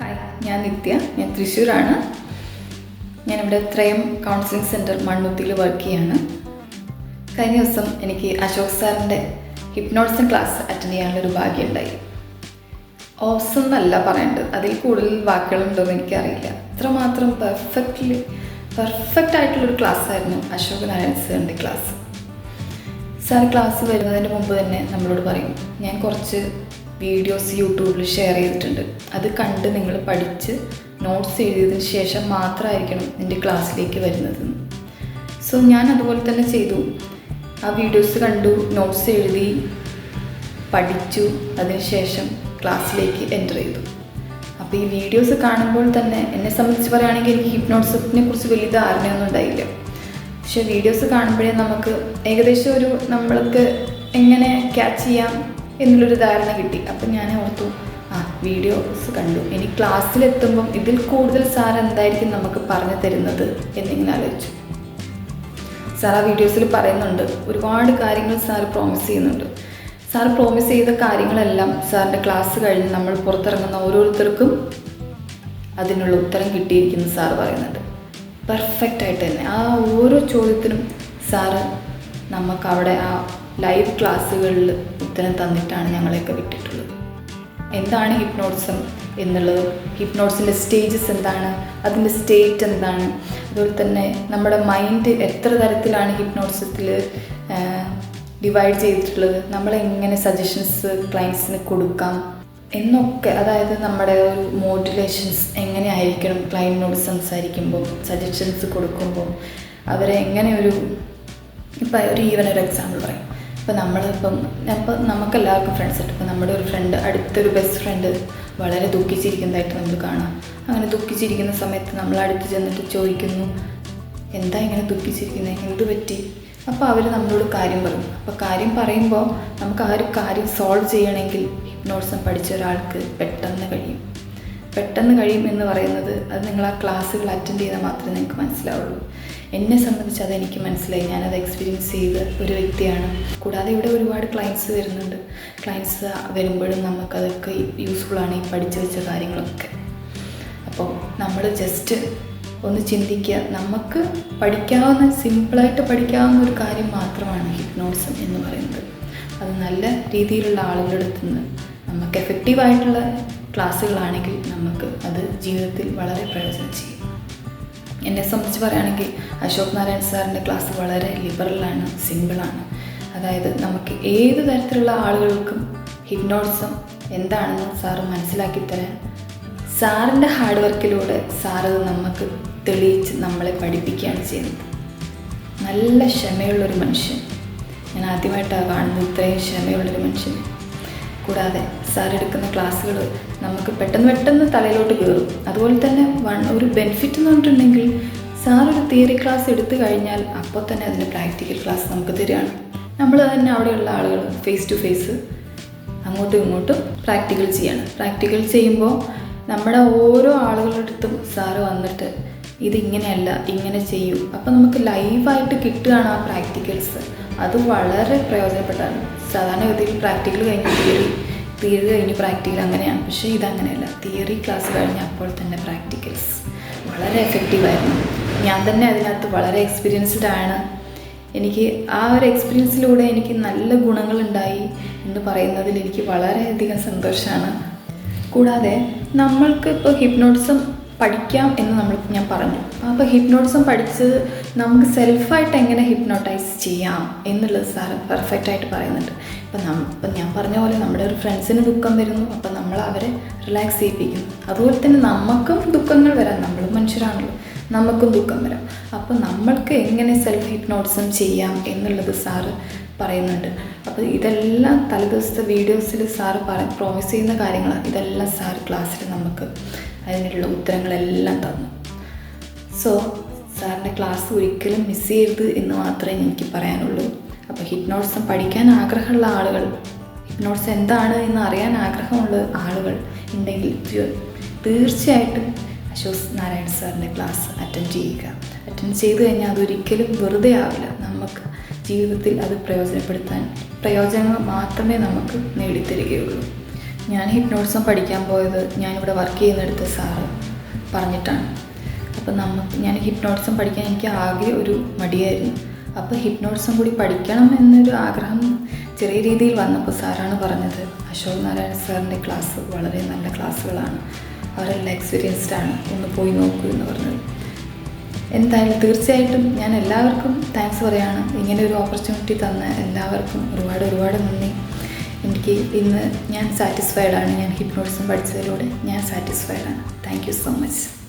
Hi ഞാൻ നിത്യ. ഞാൻ തൃശ്ശൂരാണ്. ഞാനിവിടെ ത്രയം കൗൺസിലിംഗ് സെന്റർ മണ്ണുത്തിയിൽ വർക്ക് ചെയ്യാണ്. കഴിഞ്ഞ ദിവസം എനിക്ക് അശോക് സാറിന്റെ ഹിപ്നോട്ടിസം ക്ലാസ് അറ്റൻഡ് ചെയ്യാനുള്ളൊരു ഭാഗ്യമുണ്ടായി ഓസം എന്നല്ല പറയേണ്ടത്. അതിൽ കൂടുതൽ വാക്കുകളുണ്ടോയെന്ന് എനിക്കറിയില്ല. അത്രമാത്രം പെർഫെക്റ്റ്ലി പെർഫെക്റ്റ് ആയിട്ടുള്ളൊരു ക്ലാസ് ആയിരുന്നു അശോക് നാരായൺ സാറിന്റെ ക്ലാസ് സാർ ക്ലാസ് വരുന്നതിന് മുമ്പ് തന്നെ നമ്മളോട് പറയും ഞാൻ കുറച്ച് വീഡിയോസ് യൂട്യൂബിൽ ഷെയർ ചെയ്തിട്ടുണ്ട്. അത് കണ്ട് നിങ്ങൾ പഠിച്ച് നോട്ട്സ് എഴുതിയതിന് ശേഷം മാത്രമായിരിക്കണം എന്റെ ക്ലാസ്സിലേക്ക് വരുന്നത്. സോ ഞാൻ അതുപോലെ തന്നെ ചെയ്തു. ആ വീഡിയോസ് കണ്ടു നോട്ട്സ് എഴുതി പഠിച്ചു. അതിനുശേഷം ക്ലാസ്സിലേക്ക് എന്റർ ചെയ്തു. അപ്പോൾ ഈ വീഡിയോസ് കാണുമ്പോൾ തന്നെ എന്നെ സംബന്ധിച്ച് പറയുകയാണെങ്കിൽ എനിക്ക് ഹിപ്നോട്ടിസത്തിനെ കുറിച്ച് വലിയ ധാരണയൊന്നും ഉണ്ടായില്ല. പക്ഷേ വീഡിയോസ് കാണുമ്പോഴേ നമുക്ക് ഏകദേശം ഒരു നമ്മൾക്ക് എങ്ങനെ ക്യാച്ച് ചെയ്യാം എന്നുള്ളൊരു ധാരണ കിട്ടി. അപ്പം ഞാൻ ഓർത്തു ആ വീഡിയോസ് കണ്ടു. ഇനി ക്ലാസ്സിലെത്തുമ്പം ഇതിൽ കൂടുതൽ സാർ എന്തായിരിക്കും നമുക്ക് പറഞ്ഞു തരുന്നത്? എന്നിങ്ങനെ ആലോചിച്ചു. സാർ ആ വീഡിയോസിൽ പറയുന്നുണ്ട് ഒരുപാട് കാര്യങ്ങൾ സാർ പ്രോമിസ് ചെയ്യുന്നുണ്ട്. സാർ പ്രോമിസ് ചെയ്ത കാര്യങ്ങളെല്ലാം സാറിന്റെ ക്ലാസ് കഴിഞ്ഞ് നമ്മൾ പുറത്തിറങ്ങുന്ന ഓരോരുത്തർക്കും അതിനുള്ള ഉത്തരം കിട്ടിയിരിക്കുന്നു സാർ പറയുന്നുണ്ട്. പെർഫെക്റ്റ് ആയിട്ട് തന്നെ. ആ ഓരോ ചോദ്യത്തിനും സാറ് നമുക്ക് അവിടെ ആ ലൈവ് ക്ലാസ്സുകളിൽ ഉത്തരം തന്നിട്ടാണ് ഞങ്ങളെയൊക്കെ വിട്ടിട്ടുള്ളത്. എന്താണ് ഹിപ്നോട്ടിസം എന്നുള്ളത്? ഹിപ്നോട്ടിസിന്റെ സ്റ്റേജസ് എന്താണ്? അതിന്റെ സ്റ്റേറ്റ് എന്താണ്? അതുപോലെ തന്നെ നമ്മുടെ മൈൻഡ് എത്ര തരത്തിലാണ് ഹിപ്നോട്ടിസത്തിൽ ഡിവൈഡ് ചെയ്തിട്ടുള്ളത്? നമ്മളെങ്ങനെ സജഷൻസ് ക്ലയൻസിന് കൊടുക്കാം? എന്നൊക്കെ അതായത് നമ്മുടെ ഒരു മോഡുലേഷൻസ് എങ്ങനെയായിരിക്കണം ക്ലയന്റിനോട് സംസാരിക്കുമ്പോൾ സജഷൻസ് കൊടുക്കുമ്പോൾ അവരെ എങ്ങനെ ഒരു ഇപ്പം ഒരു ഈവൻ ഒരു എക്സാമ്പിൾ പറയും. ഇപ്പം നമ്മളിപ്പം അപ്പം നമുക്കെല്ലാവർക്കും ഫ്രണ്ട്സ് ഉണ്ട്. ഇപ്പം നമ്മുടെ ഒരു ഫ്രണ്ട് അടുത്തൊരു ബെസ്റ്റ് ഫ്രണ്ട് വളരെ ദുഃഖിച്ചിരിക്കുന്നതായിട്ട് നമ്മൾ കാണാം. അങ്ങനെ ദുഃഖിച്ചിരിക്കുന്ന സമയത്ത് നമ്മൾ അടുത്ത് ചെന്നിട്ട് ചോദിക്കുന്നു എന്താ ഇങ്ങനെ ദുഃഖിച്ചിരിക്കുന്നത് എന്ത് പറ്റി? അപ്പോൾ അവർ നമ്മളോട് കാര്യം പറയും. അപ്പോൾ കാര്യം പറയുമ്പോൾ നമുക്ക് ആ ഒരു കാര്യം സോൾവ് ചെയ്യണമെങ്കിൽ ഹിപ്നോട്ടിസം പഠിച്ച ഒരാൾക്ക് പെട്ടെന്ന് കഴിയും. പെട്ടെന്ന് കഴിയും എന്ന് പറയുന്നത് അത് നിങ്ങൾ ആ ക്ലാസ്സുകൾ അറ്റൻഡ് ചെയ്താൽ മാത്രമേ നിങ്ങൾക്ക് മനസ്സിലാവുള്ളൂ. എന്നെ സംബന്ധിച്ച് അതെനിക്ക് മനസ്സിലായി. ഞാനത് എക്സ്പീരിയൻസ് ചെയ്ത ഒരു വ്യക്തിയാണ്. കൂടാതെ ഇവിടെ ഒരുപാട് ക്ലയൻസ് വരുന്നുണ്ട്. ക്ലയൻസ് വരുമ്പോഴും നമുക്കതൊക്കെ യൂസ്ഫുള്ളാണ് ഈ പഠിച്ചു വെച്ച കാര്യങ്ങളൊക്കെ. അപ്പോൾ നമ്മൾ ജസ്റ്റ് ഒന്ന് ചിന്തിക്കുക. നമുക്ക് പഠിക്കാവുന്ന സിമ്പിളായിട്ട് പഠിക്കാവുന്ന ഒരു കാര്യം മാത്രമാണ് ഹിപ്നോട്ടിസം എന്ന് പറയുന്നത്. അത് നല്ല രീതിയിലുള്ള ആളുകളുടെ അടുത്ത് നിന്ന് നമുക്ക് എഫക്റ്റീവായിട്ടുള്ള ക്ലാസ്സുകളാണെങ്കിൽ നമുക്ക് അത് ജീവിതത്തിൽ വളരെ പ്രയോജനം ചെയ്യും. എന്നെ സംബന്ധിച്ച് പറയുകയാണെങ്കിൽ അശോക് നാരായൺ സാറിന്റെ ക്ലാസ് വളരെ ലിബറലാണ് സിമ്പിളാണ് അതായത് നമുക്ക് ഏത് തരത്തിലുള്ള ആളുകൾക്കും ഹിപ്നോട്ടിസം എന്താണെന്ന് സാറ് മനസ്സിലാക്കി തരാൻ സാറിന്റെ ഹാർഡ് വർക്കിലൂടെ സാറ് നമുക്ക് തെളിയിച്ച് നമ്മളെ പഠിപ്പിക്കുകയാണ് ചെയ്യുന്നത്. നല്ല ക്ഷമയുള്ളൊരു മനുഷ്യൻ. ഞാൻ ആദ്യമായിട്ടാണ് കാണുന്നത് ഇത്രയും ക്ഷമയുള്ളൊരു മനുഷ്യനെ. കൂടാതെ സാർ എടുക്കുന്ന ക്ലാസ്സുകൾ നമുക്ക് പെട്ടെന്ന് പെട്ടെന്ന് തലയിലോട്ട് കയറും. അതുപോലെ തന്നെ വൺ ഒരു ബെനിഫിറ്റ് എന്ന് പറഞ്ഞിട്ടുണ്ടെങ്കിൽ സാർ ഒരു തിയറി ക്ലാസ് എടുത്തു കഴിഞ്ഞാൽ അപ്പോൾ തന്നെ അതിന്റെ പ്രാക്ടിക്കൽ ക്ലാസ് നമുക്ക് തരികയാണ്. നമ്മൾ തന്നെ അവിടെയുള്ള ആളുകൾ ഫേസ് ടു ഫേസ് അങ്ങോട്ടും ഇങ്ങോട്ടും പ്രാക്ടിക്കൽ ചെയ്യണം. പ്രാക്ടിക്കൽ ചെയ്യുമ്പോൾ നമ്മുടെ ഓരോ ആളുകളുടെ അടുത്തും സാറ് വന്നിട്ട് ഇതിങ്ങനെയല്ല ഇങ്ങനെ ചെയ്യൂ. അപ്പോൾ നമുക്ക് ലൈവായിട്ട് കിട്ടുകയാണ് ആ പ്രാക്ടിക്കൽസ് അത് വളരെ പ്രയോജനപ്പെട്ടാണ്. സാധാരണഗതിയിൽ പ്രാക്ടിക്കൽ കഴിഞ്ഞ് തിയറി തിയറി കഴിഞ്ഞ് പ്രാക്ടിക്കൽ അങ്ങനെയാണ്. പക്ഷേ ഇതങ്ങനെയല്ല. തിയറി ക്ലാസ് കഴിഞ്ഞ അപ്പോൾ തന്നെ പ്രാക്ടിക്കൽസ് വളരെ എഫക്റ്റീവായിരുന്നു ഞാൻ തന്നെ അതിനകത്ത് വളരെ എക്സ്പീരിയൻസ്ഡ് ആണ്. എനിക്ക് ആ ഒരു എക്സ്പീരിയൻസിലൂടെ എനിക്ക് നല്ല ഗുണങ്ങളുണ്ടായി എന്ന് പറയുന്നതിൽ എനിക്ക് വളരെയധികം സന്തോഷമാണ് കൂടാതെ നമ്മൾക്ക് ഇപ്പോൾ ഹിപ്നോട്ടിസം പഠിക്കാം എന്ന് നമ്മൾ ഞാൻ പറഞ്ഞു. അപ്പോൾ ഹിപ്നോട്ടിസം പഠിച്ചത് നമുക്ക് സെൽഫായിട്ട് എങ്ങനെ ഹിപ്നോട്ടൈസ് ചെയ്യാം എന്നുള്ളത് സാറ് പെർഫെക്റ്റായിട്ട് പറയുന്നുണ്ട്. ഇപ്പം നം ഇപ്പം ഞാൻ പറഞ്ഞ പോലെ നമ്മുടെ ഒരു ഫ്രണ്ട്സിന് ദുഃഖം വരുന്നു. അപ്പം നമ്മൾ അവരെ റിലാക്സ് ചെയ്യിപ്പിക്കും. അതുപോലെ തന്നെ നമുക്കും ദുഃഖങ്ങൾ വരാം. നമ്മളും മനുഷ്യരാണല്ലോ. നമുക്കും ദുഃഖം വരാം. അപ്പം നമ്മൾക്ക് എങ്ങനെ സെൽഫ് ഹിപ്നോട്ടിസം ചെയ്യാം എന്നുള്ളത് സാറ് പറയുന്നുണ്ട്. അപ്പോൾ ഇതെല്ലാം തലേദിവസത്തെ വീഡിയോസിൽ സാറ് പറ പ്രോമിസ് ചെയ്യുന്ന കാര്യങ്ങളാണ്. ഇതെല്ലാം സാർ ക്ലാസ്സിൽ നമുക്ക് അതിനുള്ള ഉത്തരങ്ങളെല്ലാം തന്നു. സോ സാറിന്റെ ക്ലാസ് ഒരിക്കലും മിസ് ചെയ്യരുത് എന്ന് മാത്രമേ എനിക്ക് പറയാനുള്ളൂ. അപ്പോൾ ഹിപ്നോട്ടിസം പഠിക്കാൻ ആഗ്രഹമുള്ള ആളുകൾ ഹിപ്നോട്സ് എന്താണ് എന്ന് അറിയാൻ ആഗ്രഹമുള്ള ആളുകൾ ഉണ്ടെങ്കിൽ തീർച്ചയായിട്ടും അശോസ് നാരായണ സാറിന്റെ ക്ലാസ് അറ്റൻഡ് ചെയ്യുക. അറ്റൻഡ് ചെയ്ത് കഴിഞ്ഞാൽ അതൊരിക്കലും വെറുതെ ആവില്ല. നമുക്ക് ജീവിതത്തിൽ അത് പ്രയോജനപ്പെടുത്താൻ പ്രയോജനങ്ങൾ മാത്രമേ നമുക്ക് നേടിത്തരികയുള്ളൂ. ഞാൻ ഹിപ്നോട്ടിസം പഠിക്കാൻ പോയത് ഞാനിവിടെ വർക്ക് ചെയ്യുന്നിടത്ത് സാറ് പറഞ്ഞിട്ടാണ്. അപ്പം നമുക്ക് ഞാൻ ഹിപ്നോട്ടിസം പഠിക്കാൻ എനിക്ക് ആകെ ഒരു മടിയായിരുന്നു. അപ്പോൾ ഹിപ്നോട്ടിസം കൂടി പഠിക്കണം എന്നൊരു ആഗ്രഹം ചെറിയ രീതിയിൽ വന്നപ്പോൾ സാറാണ് പറഞ്ഞത് അശോക് നാരായണ സാറിന്റെ ക്ലാസ് വളരെ നല്ല ക്ലാസ്സുകളാണ് അവരെല്ലാം എക്സ്പീരിയൻസ്ഡ് ആണ്. ഒന്ന് പോയി നോക്കൂ എന്ന് പറഞ്ഞത്. എന്തായാലും തീർച്ചയായിട്ടും ഞാൻ എല്ലാവർക്കും താങ്ക്സ് പറയാണ്. ഇങ്ങനെ ഒരു ഓപ്പർച്യൂണിറ്റി തന്ന എല്ലാവർക്കും ഒരുപാട് ഒരുപാട് നന്ദി. എനിക്ക് ഇന്ന് ഞാൻ സാറ്റിസ്ഫൈഡാണ് ഞാൻ ഹിപ്നോട്ടിസം പഠിച്ചതിലൂടെ ഞാൻ സാറ്റിസ്ഫൈഡാണ് താങ്ക് യു സോ മച്ച്